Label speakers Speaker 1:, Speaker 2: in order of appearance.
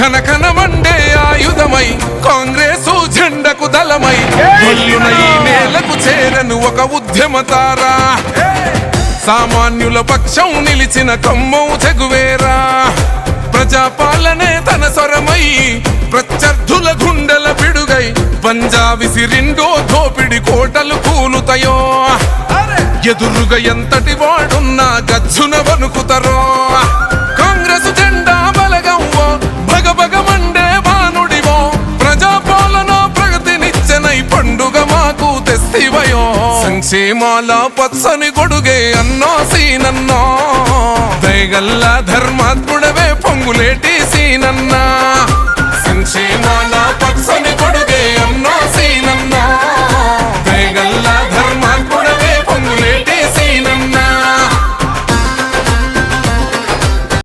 Speaker 1: కనకనమండే ఆయుధమై కాంగ్రెసు జెండకు దళమై నేలకు చేరను ఒక ఉద్యమ తారా. సామాన్యుల పక్షం నిలిచిన కమ్మం చెగువేరా. ప్రజాపాలనే తన స్వరమై ప్రత్యర్థుల గుండెల పిడుగై పంజా రెండో దోపిడి కోటలు కూలుతయో. ఎదురుగా ఎంతటి వాడున్నా గచ్చున వణుకుతరో. మాకు సంక్షేమాల పచ్చని గొడుగే అన్నో సీనన్నో. దయగల్ల ధర్మాత్ముడవే పొంగులేటి